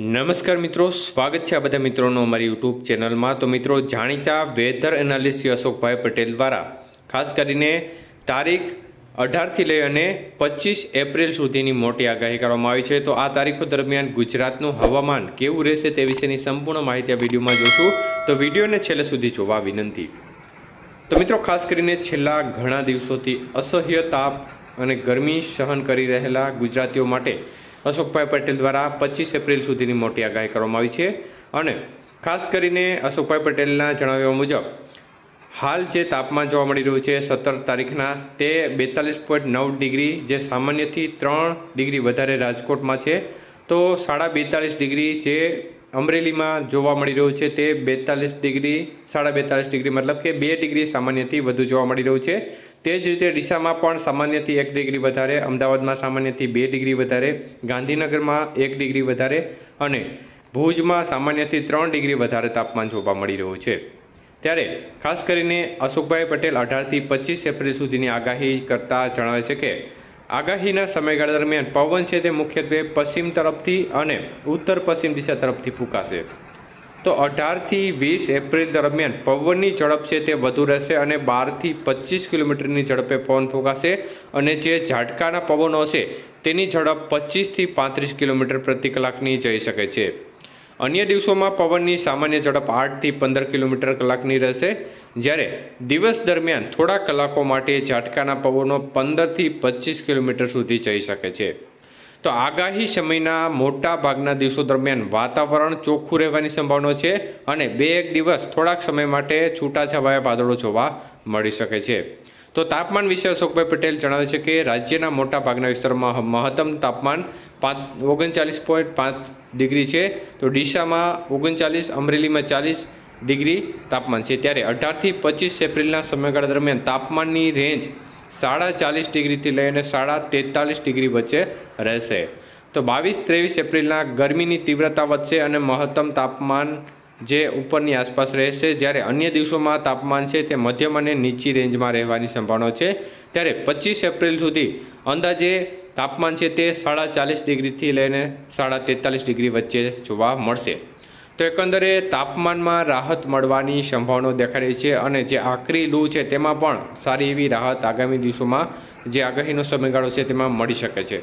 નમસ્કાર મિત્રો, સ્વાગત છે આ બધા મિત્રોનો અમારી યુટ્યુબ ચેનલમાં. તો મિત્રો, જાણીતા વેધર એનાલિસ્ટ અશોકભાઈ પટેલ દ્વારા, ખાસ કરીને તારીખ અઢારથી લઈ અને પચીસ એપ્રિલ સુધીની મોટી આગાહી કરવામાં આવી છે. તો આ તારીખો દરમિયાન ગુજરાતનું હવામાન કેવું રહેશે તે વિશેની સંપૂર્ણ માહિતી આ વિડીયોમાં જોશું. તો વિડીયોને છેલ્લે સુધી જોવા વિનંતી. તો મિત્રો, ખાસ કરીને છેલ્લા ઘણા દિવસોથી અસહ્ય તાપ અને ગરમી સહન કરી રહેલા ગુજરાતીઓ માટે અશોકભાઈ પટેલ દ્વારા પચીસ એપ્રિલ સુધીની મોટી આગાહી કરવામાં આવી છે અને ખાસ કરીને અશોકભાઈ પટેલના જણાવ્યા મુજબ, હાલ જે તાપમાન જોવા મળી રહ્યું છે સત્તર તારીખના, તે બેતાલીસ પોઈન્ટ નવ ડિગ્રી જે સામાન્યથી ત્રણ ડિગ્રી વધારે રાજકોટમાં છે. તો સાડા બેતાલીસ ડિગ્રી જે અમરેલીમાં જોવા મળી રહ્યું છે તે બેતાલીસ ડિગ્રી, સાડા બેતાલીસ ડિગ્રી મતલબ કે બે ડિગ્રી સામાન્યથી વધુ જોવા મળી રહ્યું છે. તે જ રીતે ડીસામાં પણ સામાન્યથી એક ડિગ્રી વધારે, અમદાવાદમાં સામાન્યથી બે ડિગ્રી વધારે, ગાંધીનગરમાં એક ડિગ્રી વધારે અને ભુજમાં સામાન્યથી ત્રણ ડિગ્રી વધારે તાપમાન જોવા મળી રહ્યું છે. ત્યારે ખાસ કરીને અશોકભાઈ પટેલ અઢારથી પચીસ એપ્રિલ સુધીની આગાહી કરતા જણાવે છે કે આગાહીના સમયગાળા દરમિયાન પવન છે તે મુખ્યત્વે પશ્ચિમ તરફથી અને ઉત્તર પશ્ચિમ દિશા તરફથી ફૂંકાશે. તો અઢારથી વીસ એપ્રિલ દરમિયાન પવનની ઝડપ છે તે વધુ રહેશે અને બારથી પચીસ કિલોમીટરની ઝડપે પવન ફૂંકાશે અને જે ઝાટકાના પવનો હશે તેની ઝડપ પચીસથી પાંત્રીસ કિલોમીટર પ્રતિ કલાકની જઈ શકે છે. અન્ય દિવસોમાં પવનની સામાન્ય ઝડપ આઠથી પંદર કિલોમીટર કલાકની રહેશે. જ્યારે દિવસ દરમિયાન થોડા કલાકો માટે ઝાટકાના પવનો પંદરથી પચીસ કિલોમીટર સુધી જઈ શકે છે. તો આગાહી સમયના મોટા ભાગના દિવસો દરમિયાન વાતાવરણ ચોખ્ખું રહેવાની સંભાવના છે અને બે એક દિવસ થોડાક સમય માટે છૂટાછવાયા વાદળો જોવા મળી શકે છે. તો તાપમાન વિશે અશોકભાઈ પટેલ જણાવે છે કે રાજ્યના મોટા ભાગના વિસ્તારમાં મહત્તમ તાપમાન પાંચ, ઓગણચાલીસ પોઈન્ટ પાંચ ડિગ્રી છે. તો ડીસામાં ઓગણચાલીસ, અમરેલીમાં ચાલીસ ડિગ્રી તાપમાન છે. ત્યારે અઢારથી પચીસ એપ્રિલના સમયગાળા દરમિયાન તાપમાનની રેન્જ સાડા ચાલીસ ડિગ્રીથી લઈને સાડા તેતાલીસ ડિગ્રી વચ્ચે રહેશે. તો બાવીસ ત્રેવીસ એપ્રિલના ગરમીની તીવ્રતા વધશે અને મહત્તમ તાપમાન જે ઉપરની આસપાસ રહેશે, જ્યારે અન્ય દિવસોમાં તાપમાન છે તે મધ્યમ અને નીચી રેન્જમાં રહેવાની સંભાવના છે. ત્યારે પચીસ એપ્રિલ સુધી અંદાજે તાપમાન છે તે સાડા ચાલીસ ડિગ્રીથી લઈને સાડા તેતાલીસ ડિગ્રી વચ્ચે જોવા મળશે. તો એકંદરે તાપમાનમાં રાહત મળવાની સંભાવના દેખાઈ રહી છે અને જે આકરી લૂ છે તેમાં પણ સારી એવી રાહત આગામી દિવસોમાં જે આગાહીનો સમયગાળો છે તેમાં મળી શકે છે.